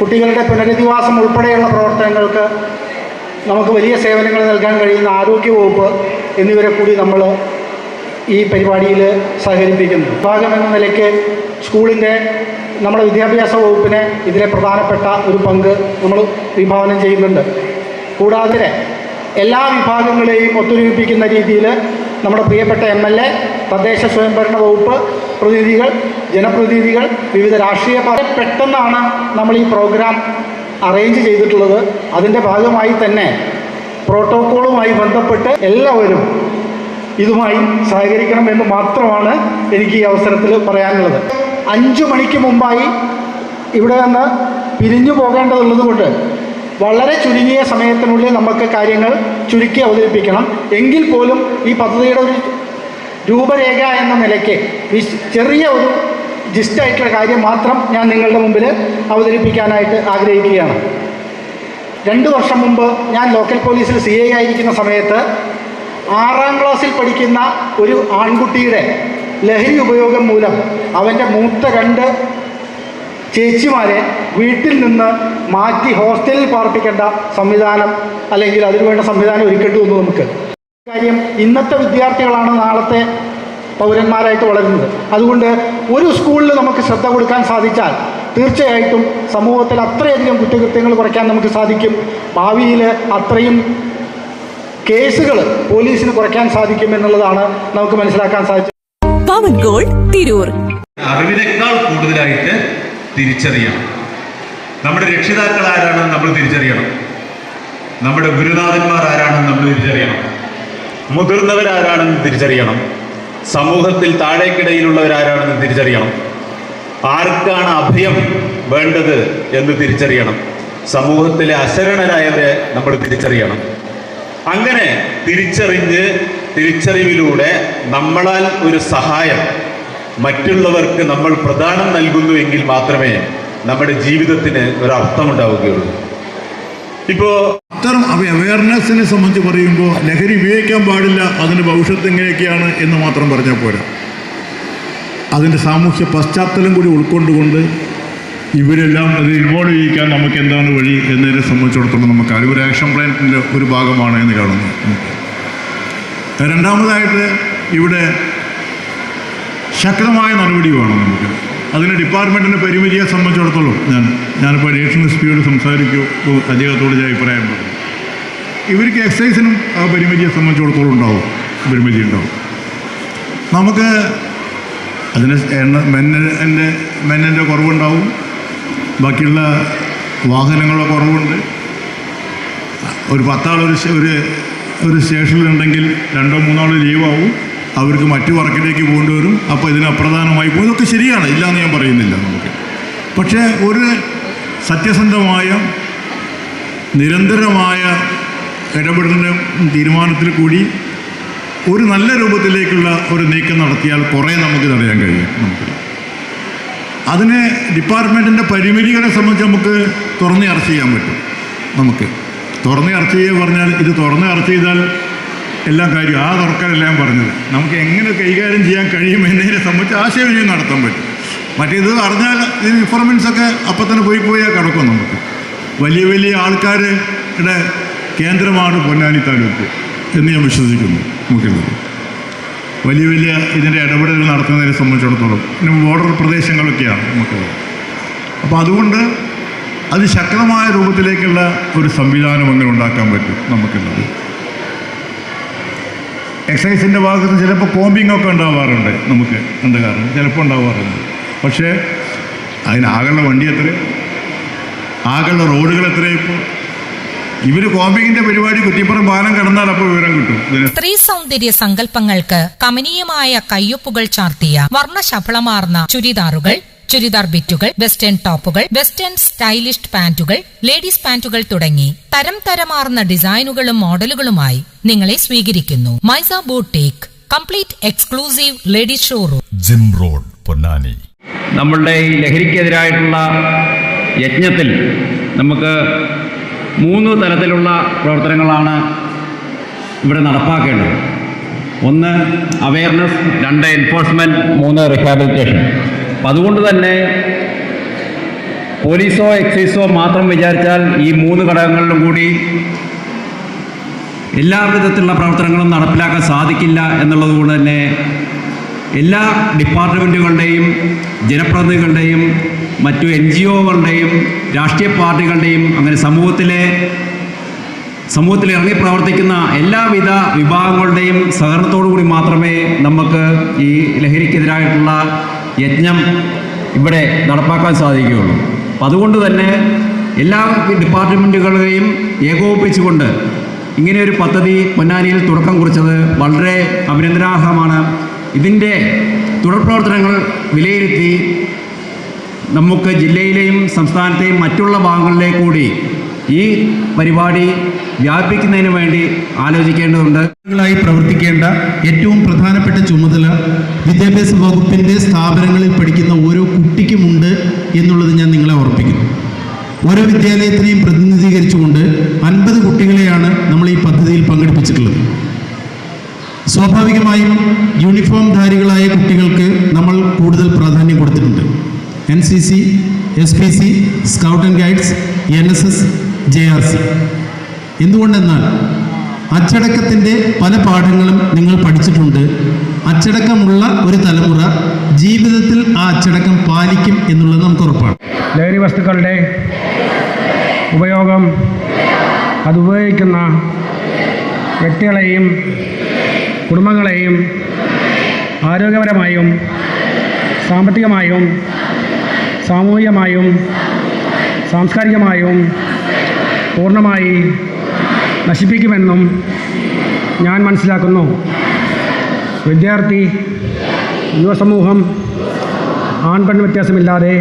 കുട്ടികളുടെ പുനരധിവാസം ഉൾപ്പെടെയുള്ള പ്രവർത്തനങ്ങൾക്ക് നമുക്ക് വലിയ സേവനങ്ങൾ നൽകാൻ കഴിയുന്ന ആരോഗ്യവകുപ്പ് എന്നിവരെ കൂടി നമ്മൾ ഈ പരിപാടിയിൽ സഹകരിപ്പിക്കുന്നു. വിഭാഗം എന്ന നിലയ്ക്ക് സ്കൂളിന്റെ നമ്മുടെ വിദ്യാഭ്യാസ വകുപ്പിനെ ഇതിലെ പ്രധാനപ്പെട്ട ഒരു പങ്ക് നമ്മൾ വിഭാവനം ചെയ്യുന്നുണ്ട്. കൂടാതെ എല്ലാ വിഭാഗങ്ങളെയും ഒത്തൊരുമിപ്പിക്കുന്ന രീതിയിൽ നമ്മുടെ പ്രിയപ്പെട്ട എം തദ്ദേശ സ്വയംഭരണ വകുപ്പ് പ്രതിനിധികൾ ജനപ്രതിനിധികൾ വിവിധ രാഷ്ട്രീയ പാർട്ടി പെട്ടെന്നാണ് നമ്മൾ ഈ പ്രോഗ്രാം അറേഞ്ച് ചെയ്തിട്ടുള്ളത്. അതിന്റെ ഭാഗമായി തന്നെ പ്രോട്ടോക്കോളുമായി ബന്ധപ്പെട്ട് എല്ലാവരും ഇതുമായി സഹകരിക്കണം എന്ന് മാത്രമാണ് എനിക്ക് ഈ അവസരത്തിൽ പറയാനുള്ളത്. അഞ്ചു മണിക്ക് മുമ്പായി ഇവിടെ നിന്ന് പിരിഞ്ഞു പോകേണ്ടതുള്ളത് കൊണ്ട് വളരെ ചുരുങ്ങിയ സമയത്തിനുള്ളിൽ നമുക്ക് കാര്യങ്ങൾ ചുരുക്കി അവതരിപ്പിക്കണം. എങ്കിൽ പോലും ഈ പദ്ധതിയുടെ ഒരു രൂപരേഖ എന്ന നിലയ്ക്ക് ചെറിയ ഒരു ജിസ്റ്റായിട്ടുള്ള കാര്യം മാത്രം ഞാൻ നിങ്ങളുടെ മുമ്പിൽ അവതരിപ്പിക്കാനായിട്ട് ആഗ്രഹിക്കുകയാണ്. രണ്ട് വർഷം മുമ്പ് ഞാൻ ലോക്കൽ പോലീസിൽ സി ഐ ആയിരിക്കുന്ന സമയത്ത് ആറാം ക്ലാസ്സിൽ പഠിക്കുന്ന ഒരു ആൺകുട്ടിയുടെ ലഹരി ഉപയോഗം മൂലം അവന്റെ മൂത്ത രണ്ട് ചേച്ചിമാരെ വീട്ടിൽ നിന്ന് മാറ്റി ഹോസ്റ്റലിൽ പാർപ്പിക്കേണ്ട സംവിധാനം അല്ലെങ്കിൽ അതിനുവേണ്ട സംവിധാനം ഒരുക്കേണ്ടി വന്നു നമുക്ക്. കാര്യം ഇന്നത്തെ വിദ്യാർത്ഥികളാണ് നാളത്തെ പൗരന്മാരായിട്ട് വളരുന്നത്. അതുകൊണ്ട് ഒരു സ്കൂളിൽ നമുക്ക് ശ്രദ്ധ കൊടുക്കാൻ സാധിച്ചാൽ തീർച്ചയായിട്ടും സമൂഹത്തിൽ അത്രയധികം കുറ്റകൃത്യങ്ങൾ കുറയ്ക്കാൻ നമുക്ക് സാധിക്കും. ഭാവിയിൽ അത്രയും കേസുകൾ പോലീസിന് കുറയ്ക്കാൻ സാധിക്കും എന്നുള്ളതാണ് നമുക്ക് മനസ്സിലാക്കാൻ സാധിച്ചത്. പവൻ ഗോൾഡ് തിരൂർ. അറിവിനേക്കാൾ കൂടുതലായിട്ട് തിരിച്ചറിയണം. നമ്മുടെ രക്ഷിതാക്കൾ ആരാണെന്ന് നമ്മൾ തിരിച്ചറിയണം. നമ്മുടെ ഗുരുനാഥന്മാർ ആരാണെന്ന് നമ്മൾ തിരിച്ചറിയണം. മുതിർന്നവരാരാണെന്ന് തിരിച്ചറിയണം. സമൂഹത്തിൽ താഴേക്കിടയിലുള്ളവരാരാണെന്ന് തിരിച്ചറിയണം. ആർക്കാണ് അഭയം വേണ്ടത് എന്ന് തിരിച്ചറിയണം. സമൂഹത്തിലെ അശരണരായവരെ നമ്മൾ തിരിച്ചറിയണം. അങ്ങനെ തിരിച്ചറിഞ്ഞ് തിരിച്ചറിവിലൂടെ നമ്മളാൽ ഒരു സഹായം മറ്റുള്ളവർക്ക് നമ്മൾ പ്രദാനം നൽകുന്നു എങ്കിൽ മാത്രമേ നമ്മുടെ ജീവിതത്തിന് ഒരു അർത്ഥമുണ്ടാവുകയുള്ളൂ ഇപ്പോ അത്തരം അവയർനെസ്സിനെ സംബന്ധിച്ച് പറയുമ്പോൾ ലഹരി ഉപയോഗിക്കാൻ പാടില്ല അതിന്റെ ഭവിഷ്യത്ത് എങ്ങനെയൊക്കെയാണ് എന്ന് മാത്രം പറഞ്ഞാൽ പോരാ. അതിന്റെ സാമൂഹ്യ പശ്ചാത്തലം കൂടി ഉൾക്കൊണ്ടുകൊണ്ട് ഇവരെല്ലാം അത് ഇൻവോൾവ് ചെയ്യിക്കാൻ നമുക്ക് എന്താണ് വഴി എന്നതിനെ സംബന്ധിച്ചിടത്തോളം നമുക്ക് അറിവ്. ഒരു ആക്ഷൻ പ്ലാനിന്റെ ഒരു ഭാഗമാണ് എന്ന് കാണുന്നു. രണ്ടാമതായിട്ട് ഇവിടെ ശക്തമായ നടപടി വേണം നമുക്ക്. അതിന് ഡിപ്പാർട്ട്മെന്റിന്റെ പരിമിതിയെ സംബന്ധിച്ചിടത്തോളം ഞാൻ ഞാനിപ്പോൾ അഡീഷണൽ എസ് പിയോട് സംസാരിക്കൂ അദ്ദേഹത്തോട് ഞാൻ അഭിപ്രായം പറഞ്ഞു ഇവർക്ക് എക്സൈസിനും ആ പരിമിതിയെ സംബന്ധിച്ചിടത്തോളം ഉണ്ടാവും പരിമിതി ഉണ്ടാവും. നമുക്ക് അതിന് എണ്ണ മെന്നിന്റെ മെന്നന്റെ കുറവുണ്ടാവും ബാക്കിയുള്ള വാഹനങ്ങളുടെ കുറവുണ്ട്. ഒരു പത്താളൊരു ഒരു ഒരു സ്റ്റേഷനിലുണ്ടെങ്കിൽ രണ്ടോ മൂന്നാളോ ലീവാവും. അവർക്ക് മറ്റു വർക്കിലേക്ക് പോകേണ്ടി വരും അപ്പോൾ ഇതിന് അപ്രധാനമായി പോകും ഇതൊക്കെ ശരിയാണ്. ഇല്ലയെന്ന് ഞാൻ പറയുന്നില്ല നമുക്ക്. പക്ഷേ ഒരു സത്യസന്ധമായ നിരന്തരമായ ഇടപെടലിന്റെ തീരുമാനത്തിൽ കൂടി ഒരു നല്ല രൂപത്തിലേക്കുള്ള ഒരു നീക്കം നടത്തിയാൽ കുറേ നമുക്ക് തടയാൻ കഴിയും നമുക്ക്. അതിന് ഡിപ്പാർട്ട്മെന്റിന്റെ പരിമിതികളെ സംബന്ധിച്ച് നമുക്ക് തുറന്ന് ചർച്ച ചെയ്യാൻ പറ്റും. നമുക്ക് തുറന്ന് ചർച്ച ചെയ്യുക പറഞ്ഞാൽ ഇത് തുറന്ന് ചർച്ച ചെയ്താൽ എല്ലാം കാര്യം ആ തുറക്കലെല്ലാം പറഞ്ഞത് നമുക്ക് എങ്ങനെ കൈകാര്യം ചെയ്യാൻ കഴിയും എന്നതിനെ സംബന്ധിച്ച് ആശയവിനിമയം നടത്താൻ പറ്റും. മറ്റേത് അറിഞ്ഞാൽ ഇതിന് ഇൻഫോർമൻസ് ഒക്കെ അപ്പം തന്നെ പോയി പോയാൽ കിടക്കും നമുക്ക്. വലിയ വലിയ ആൾക്കാരുടെ കേന്ദ്രമാണ് പൊന്നാനി താലൂക്ക് എന്ന് ഞാൻ വിശ്വസിക്കുന്നു മുഖ്യമന്ത്രി വലിയ വലിയ ഇതിന്റെ ഇടപെടലുകൾ നടത്തുന്നതിനെ സംബന്ധിച്ചിടത്തോളം പിന്നെ ബോർഡർ പ്രദേശങ്ങളൊക്കെയാണ് നമുക്ക് അപ്പോൾ അതുകൊണ്ട് അതിശക്തമായ രൂപത്തിലേക്കുള്ള ഒരു സംവിധാനം അങ്ങനെ ഉണ്ടാക്കാൻ പറ്റും നമുക്കുള്ളത്. എക്സൈസിന്റെ ഭാഗത്ത് ചിലപ്പോൾ കോമ്പിംഗ് ഒക്കെ ഉണ്ടാവാറുണ്ട് നമുക്ക് എന്താ കാരണം? ചിലപ്പോൾ ഉണ്ടാവാറുണ്ട്. പക്ഷേ അതിനാകുള്ള വണ്ടി എത്ര ആകെയുള്ള റോഡുകൾ എത്രയും ഇപ്പോൾ ഇവർ കോമ്പിങ്ങിന്റെ പരിപാടി കുറ്റിപ്പുറം പാലം അപ്പോൾ വിവരം കിട്ടും. സ്ത്രീ സൗന്ദര്യ സങ്കല്പങ്ങൾക്ക് കമനീയമായ കയ്യൊപ്പുകൾ ചാർത്തിയ വർണശഫളമാർന്ന ചുരിദാറുകൾ ചുരിദാർ ബിറ്റുകൾ വെസ്റ്റേൺ ടോപ്പുകൾ വെസ്റ്റേൺ സ്റ്റൈലിഷ് പാന്റുകൾ ലേഡീസ് പാന്റുകൾ തുടങ്ങി തരം തരമാർന്ന ഡിസൈനുകളും മോഡലുകളുമായി നിങ്ങളെ സ്വീകരിക്കുന്നു. Maisa boutique complete exclusive ladies showroom. Gym road Ponnani. നമ്മളുടെ ഈ ലഹരിക്കെതിരായിട്ടുള്ള യജ്ഞത്തിൽ നമുക്ക് മൂന്ന് തരത്തിലുള്ള പ്രവർത്തനങ്ങളാണ് ഇവിടെ നടപ്പാക്കേണ്ടത്. ഒന്ന് അവയർനെസ് രണ്ട് എൻഫോഴ്സ്മെന്റ് മൂന്ന് റിഹാബിലിറ്റേഷൻ അപ്പം അതുകൊണ്ട് തന്നെ പോലീസോ എക്സൈസോ മാത്രം വിചാരിച്ചാൽ ഈ മൂന്ന് ഘടകങ്ങളിലും കൂടി എല്ലാ വിധത്തിലുള്ള പ്രവർത്തനങ്ങളും നടപ്പിലാക്കാൻ സാധിക്കില്ല എന്നുള്ളത് കൊണ്ട് തന്നെ എല്ലാ ഡിപ്പാർട്ട്മെന്റുകളുടെയും ജനപ്രതിനിധികളുടെയും മറ്റു എൻ ജി ഒകളുടെയും രാഷ്ട്രീയ പാർട്ടികളുടെയും അങ്ങനെ സമൂഹത്തിലെ സമൂഹത്തിൽ ഇറങ്ങി പ്രവർത്തിക്കുന്ന എല്ലാവിധ വിഭാഗങ്ങളുടെയും സഹകരണത്തോടു കൂടി മാത്രമേ നമുക്ക് ഈ ലഹരിക്കെതിരായിട്ടുള്ള യജ്ഞം ഇവിടെ നടപ്പാക്കാൻ സാധിക്കുകയുള്ളൂ. അപ്പം അതുകൊണ്ട് തന്നെ എല്ലാ ഡിപ്പാർട്ട്മെന്റുകളെയും ഏകോപിപ്പിച്ചുകൊണ്ട് ഇങ്ങനെ ഒരു പദ്ധതി പൊന്നാനിയിൽ തുടക്കം കുറിച്ചത് വളരെ അഭിനന്ദനാർഹമാണ്. ഇതിന്റെ തുടർപ്രവർത്തനങ്ങൾ വിലയിരുത്തി നമുക്ക് ജില്ലയിലെയും സംസ്ഥാനത്തെയും മറ്റുള്ള ഭാഗങ്ങളിലേക്ക് കൂടി ഈ പരിപാടി വ്യാപിക്കുന്നതിന് വേണ്ടി ആലോചിക്കേണ്ടതുണ്ട്. പ്രവർത്തിക്കേണ്ട ഏറ്റവും പ്രധാനപ്പെട്ട ചുമതല വിദ്യാഭ്യാസ വകുപ്പിന്റെ സ്ഥാപനങ്ങളിൽ പഠിക്കുന്ന ഓരോ കുട്ടിക്കുമുണ്ട് എന്നുള്ളത് ഞാൻ നിങ്ങളെ ഓർപ്പിക്കുന്നു. ഓരോ വിദ്യാലയത്തിനെയും പ്രതിനിധീകരിച്ചുകൊണ്ട് അൻപത് കുട്ടികളെയാണ് നമ്മൾ ഈ പദ്ധതിയിൽ പങ്കെടുപ്പിച്ചിട്ടുള്ളത്. സ്വാഭാവികമായും യൂണിഫോം ധാരികളായ കുട്ടികൾക്ക് നമ്മൾ കൂടുതൽ പ്രാധാന്യം കൊടുത്തിട്ടുണ്ട്. N C C S P C scout and guides N S S J R C എന്തുകൊണ്ടെന്നാൽ അച്ചടക്കത്തിന്റെ പല പാഠങ്ങളും നിങ്ങൾ പഠിച്ചിട്ടുണ്ട്. അച്ചടക്കമുള്ള ഒരു തലമുറ ജീവിതത്തിൽ ആ അച്ചടക്കം പാലിക്കും എന്നുള്ളത് നമുക്ക് ഉറപ്പാണ് ലഹരി വസ്തുക്കളുടെ ഉപയോഗം അത് ഉപയോഗിക്കുന്ന വ്യക്തികളെയും കുടുംബങ്ങളെയും ആരോഗ്യപരമായും സാമ്പത്തികമായും സാമൂഹികമായും സാംസ്കാരികമായും പൂർണമായി നശിപ്പിക്കുമെന്നും ഞാൻ മനസ്സിലാക്കുന്നു. വിദ്യാർത്ഥി യുവസമൂഹം ആൺപെൺ വ്യത്യാസമില്ലാതെ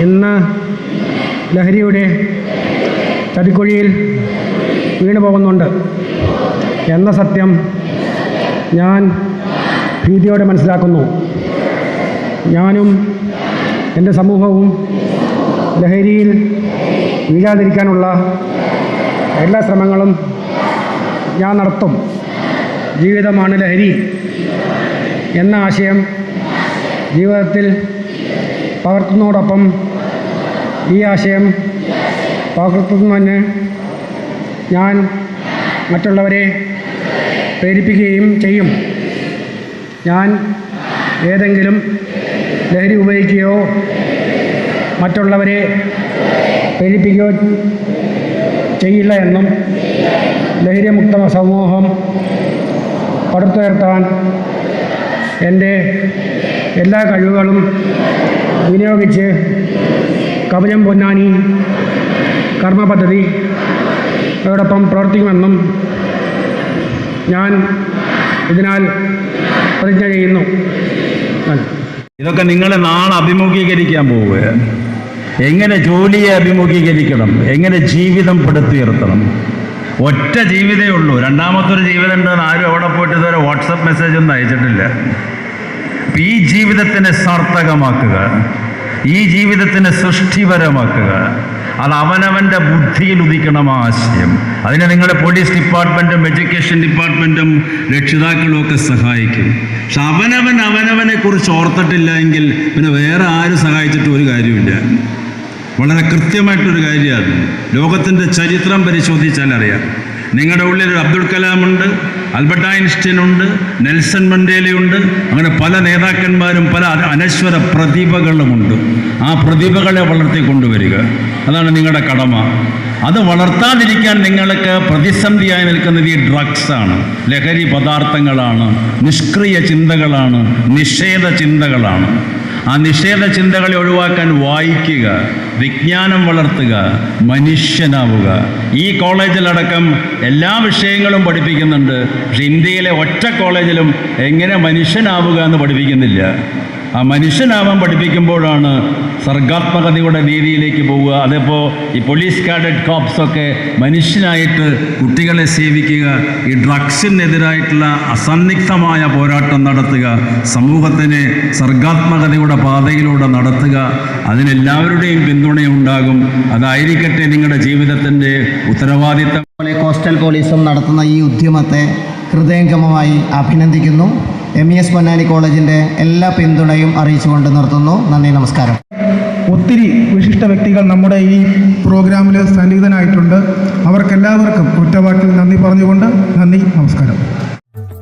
ഇന്ന് ലഹരിയുടെ ചതിക്കുഴിയിൽ വീണു പോകുന്നുണ്ട് എന്ന സത്യം ഞാൻ ഭീതിയോടെ മനസ്സിലാക്കുന്നു. ഞാനും എന്റെ സമൂഹവും ലഹരിയിൽ വീഴാതിരിക്കാനുള്ള എല്ലാ ശ്രമങ്ങളും ഞാൻ നടത്തും. ജീവിതമാണ് ലഹരി എന്ന ആശയം ജീവിതത്തിൽ പകർത്തുന്നതോടൊപ്പം ഈ ആശയം പകർത്തുന്നതിന് ഞാൻ മറ്റുള്ളവരെ പ്രേരിപ്പിക്കുകയും ചെയ്യും. ഞാൻ ഏതെങ്കിലും ലഹരി ഉപയോഗിക്കുകയോ മറ്റുള്ളവരെ പ്രേരിപ്പിക്കുകയോ ചെയ്യില്ല എന്നും ലഹരിമുക്ത സമൂഹം പടുത്തുയർത്താൻ എന്റെ എല്ലാ കഴിവുകളും വിനിയോഗിച്ച് കവചം പൊന്നാനി കർമ്മ പദ്ധതി അതോടൊപ്പം പ്രവർത്തിക്കുമെന്നും ഞാൻ ഇതിനാൽ പ്രതിജ്ഞ ചെയ്യുന്നു. ഇതൊക്കെ നിങ്ങളെ നാളെ അഭിമുഖീകരിക്കാൻ പോവുകയാണ്. എങ്ങനെ ജോലിയെ അഭിമുഖീകരിക്കണം? എങ്ങനെ ജീവിതം പടുത്തുയർത്തണം? ഒറ്റ ജീവിതമേ ഉള്ളൂ. രണ്ടാമത്തൊരു ജീവിതം ഉണ്ടെന്ന് ആരും അവിടെ പോയിട്ട് ഇതുവരെ വാട്സപ്പ് മെസ്സേജ് ഒന്നും അയച്ചിട്ടില്ല. ഈ ജീവിതത്തിനെ സാർത്ഥകമാക്കുക. ഈ ജീവിതത്തിനെ സൃഷ്ടിപരമാക്കുക. അത് അവനവന്റെ ബുദ്ധിയിൽ ഉദിക്കണം ആ ആശയം. അതിനെ നിങ്ങളുടെ പോലീസ് ഡിപ്പാർട്ട്മെന്റും എഡ്യൂക്കേഷൻ ഡിപ്പാർട്ട്മെന്റും രക്ഷിതാക്കളും ഒക്കെ സഹായിക്കും. പക്ഷെ അവനവൻ അവനവനെ കുറിച്ച് ഓർത്തിട്ടില്ല എങ്കിൽ പിന്നെ വേറെ ആരും സഹായിച്ചിട്ട് വളരെ കൃത്യമായിട്ടൊരു കാര്യമാണ്. ലോകത്തിന്റെ ചരിത്രം പരിശോധിച്ചാൽ അറിയാം. നിങ്ങളുടെ ഉള്ളിൽ ഒരു അബ്ദുൽ കലാമുണ്ട് അൽബർട്ട് ഐൻസ്റ്റീൻ ഉണ്ട് നെൽസൺ മണ്ടേലയുണ്ട് അങ്ങനെ പല നേതാക്കന്മാരും പല അന- അനശ്വര പ്രതിഭകളുമുണ്ട്. ആ പ്രതിഭകളെ വളർത്തി കൊണ്ടുവരിക. അതാണ് നിങ്ങളുടെ കടമ. അത് വളർത്താതിരിക്കാൻ നിങ്ങൾക്ക് പ്രതിസന്ധിയായി നിൽക്കുന്നത് ഈ ഡ്രഗ്സാണ് ലഹരി പദാർത്ഥങ്ങളാണ് നിഷ്ക്രിയ ചിന്തകളാണ് നിഷേധ ചിന്തകളാണ്. ആ നിഷേധ ചിന്തകളെ ഒഴിവാക്കാൻ വായിക്കുക വിജ്ഞാനം വളർത്തുക മനുഷ്യനാവുക. ഈ കോളേജിലടക്കം എല്ലാ വിഷയങ്ങളും പഠിപ്പിക്കുന്നുണ്ട്. പക്ഷെ ഇന്ത്യയിലെ ഒറ്റ കോളേജിലും എങ്ങനെ മനുഷ്യനാവുക എന്ന് പഠിപ്പിക്കുന്നില്ല. ആ മനുഷ്യനാവാൻ പഠിപ്പിക്കുമ്പോഴാണ് സർഗാത്മകതയുടെ രീതിയിലേക്ക് പോവുക. അതിപ്പോൾ ഈ പോലീസ് കാഡറ്റ് കോപ്സൊക്കെ മനുഷ്യനായിട്ട് കുട്ടികളെ സേവിക്കുക ഈ ഡ്രഗ്സിനെതിരായിട്ടുള്ള അസന്നിഗ്ധമായ പോരാട്ടം നടത്തുക സമൂഹത്തിനെ സർഗാത്മകതയുടെ പാതയിലൂടെ നടത്തുക അതിനെല്ലാവരുടെയും പിന്തുണയുണ്ടാകും. അതായിരിക്കട്ടെ നിങ്ങളുടെ ജീവിതത്തിന്റെ ഉത്തരവാദിത്തം. പോലെ കോസ്റ്റൽ പോലീസും നടത്തുന്ന ഈ ഉദ്യമത്തെ ഹൃദയംഗമമായി അഭിനന്ദിക്കുന്നു. എം ഇ എസ് പൊന്നാനി കോളേജിന്റെ എല്ലാ പിന്തുണയും അറിയിച്ചുകൊണ്ട് നിർത്തുന്നു. നന്ദി നമസ്കാരം. ഒത്തിരി വിശിഷ്ട വ്യക്തികൾ നമ്മുടെ ഈ പ്രോഗ്രാമിൽ സന്നിഹിതനായിട്ടുണ്ട്. അവർക്കെല്ലാവർക്കും ഒറ്റവാക്കിൽ നന്ദി പറഞ്ഞുകൊണ്ട് നന്ദി നമസ്കാരം.